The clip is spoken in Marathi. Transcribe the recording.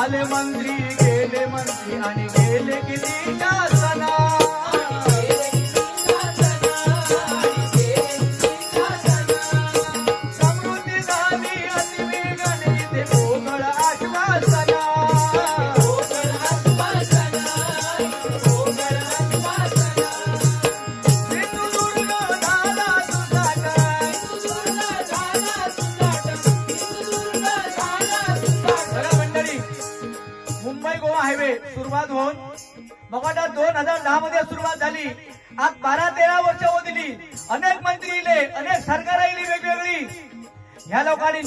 आले मंत्री गेले मंत्री आणि गेले किती हायवे सुरुवात होऊन मग वाटतं दोन हजार दहा मध्ये सुरुवात झाली. आज बारा तेरा वर्ष होत दिली. अनेक मंत्री इले अनेक सरकार आली वेगवेगळी. ह्या लोकांनी